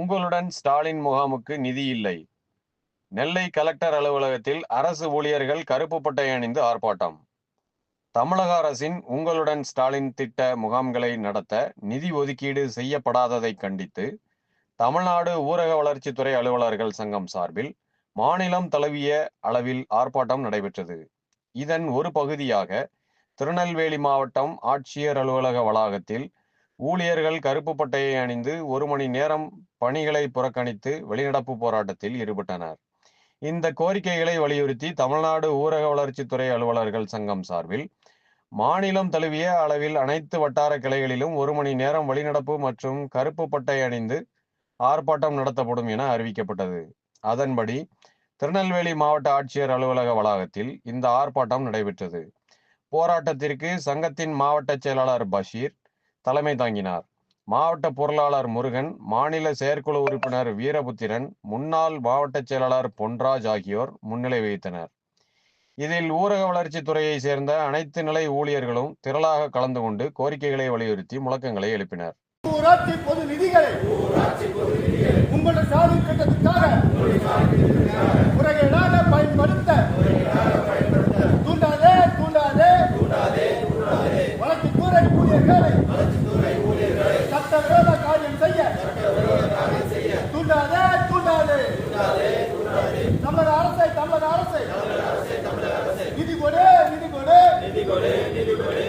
உங்களுடன் ஸ்டாலின் முகாமுக்கு நிதி இல்லை. நெல்லை கலெக்டர் அலுவலகத்தில் அரசு ஊழியர்கள் கருப்பு பட்டை அணிந்து ஆர்ப்பாட்டம். தமிழக அரசின் உங்களுடன் ஸ்டாலின் திட்ட முகாம்களை நடத்த நிதி ஒதுக்கீடு செய்யப்படாததை கண்டித்து தமிழ்நாடு ஊரக வளர்ச்சித்துறை அலுவலர்கள் சங்கம் சார்பில் மாநிலம் தழுவிய அளவில் ஆர்ப்பாட்டம் நடைபெற்றது. இதன் ஒரு பகுதியாக திருநெல்வேலி மாவட்டம் ஆட்சியர் அலுவலக வளாகத்தில் ஊழியர்கள் கருப்பு பட்டையை அணிந்து ஒரு மணி நேரம் பணிகளை புறக்கணித்து வெளிநடப்பு போராட்டத்தில் ஈடுபட்டனர். இந்த கோரிக்கைகளை வலியுறுத்தி தமிழ்நாடு ஊரக வளர்ச்சித்துறை அலுவலர்கள் சங்கம் சார்பில் மாநிலம் தழுவிய அளவில் அனைத்து வட்டார கிளைகளிலும் ஒரு மணி நேரம் வெளிநடப்பு மற்றும் கருப்பு பட்டை அணிந்து ஆர்ப்பாட்டம் நடத்தப்படும் என அறிவிக்கப்பட்டது. அதன்படி திருநெல்வேலி மாவட்ட ஆட்சியர் அலுவலக வளாகத்தில் இந்த ஆர்ப்பாட்டம் நடைபெற்றது. போராட்டத்திற்கு சங்கத்தின் மாவட்ட செயலாளர் பஷீர் தலைமை தாங்கினார். மாவட்ட பொருளாளர் முருகன் மாநில செயற்குழு உறுப்பினர் வீரபுத்திரன் முன்னாள் மாவட்ட செயலாளர் பொன்ராஜ் ஆகியோர் முன்னிலை வைத்தனர் இதில் ஊரக வளர்ச்சித்துறையை சேர்ந்த அனைத்து நிலை ஊழியர்களும் திரளாக கலந்து கொண்டு கோரிக்கைகளை வலியுறுத்தி முழக்கங்களை எழுப்பினர். ஊராட்சி பொது நிதிகளை உங்களது சாதி திட்டத்துக்காக முறைகேடாக பயன்படுத்த வளர்ச்சி தமிழக அரசை தமிழக அரசை. நிதி கொடு நிதி கொடு. நிதி கொடு நிதி கொடு.